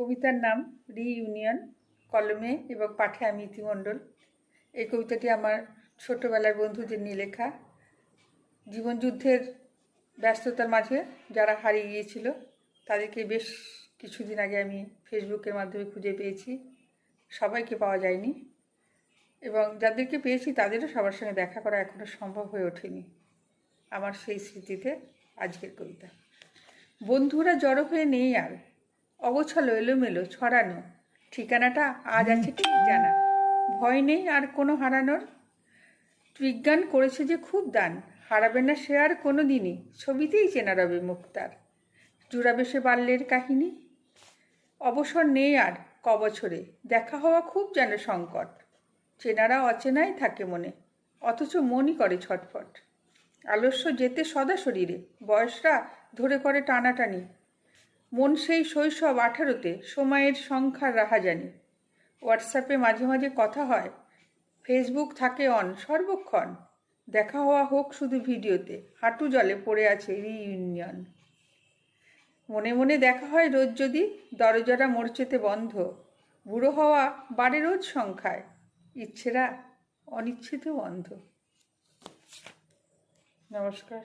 কবিতার নাম রিইউনিয়ন কলমে এবং পাঠে আমি ইতিমণ্ডল। এই কবিতাটি আমার ছোটোবেলার বন্ধুদের নিয়ে লেখা। জীবনযুদ্ধের ব্যস্ততার মাঝে যারা হারিয়ে গিয়েছিল, তাদেরকে বেশ কিছুদিন আগে আমি ফেসবুকের মাধ্যমে খুঁজে পেয়েছি। সবাইকে পাওয়া যায়নি এবং যাদেরকে পেয়েছি, তাদেরও সবার সঙ্গে দেখা করা এখনও সম্ভব হয়ে ওঠেনি আমার সেই স্মৃতিতে আজকের কবিতা। বন্ধুরা জড়ো হয়ে নেই আর অগোছালো, এলোমেলো, ছড়ানো। ঠিকানাটা আজ আছে ঠিক জানা। ভয় নেই আর কোনো হারানোর? বিজ্ঞান করেছে যে খুব দান। হারাবে না সে আর কোনো দিনই ছবিতেই চেনা রবে মুক্তার। জুড়াবে সে বাল্যের কাহিনী? অবসর নেই আর কবছরে। দেখা হওয়া খুব যেন সংকট। চেনারা অচেনাই থাকে মনে। অথচ মনই করে ছটফট। আলস্য যেতে সদা শরীরে। বয়সরা ধরে করে টানাটানি। মন সেই শৈশব আঠারোতে সময়ের সংখ্যার রাহা জানি হোয়াটসঅ্যাপে মাঝে মাঝে কথা হয় ফেসবুক থাকে অন সর্বক্ষণ। দেখা হওয়া হোক শুধু ভিডিওতে, হাঁটু জলে পড়ে আছে রিইউনিয়ন মনে মনে দেখা হয় রোজ যদি দরজারা মরচেতে বন্ধ, বুড়ো হওয়া বাড়ে রোজ সংখ্যায়, ইচ্ছেরা অনিচ্ছিত বন্ধ নমস্কার।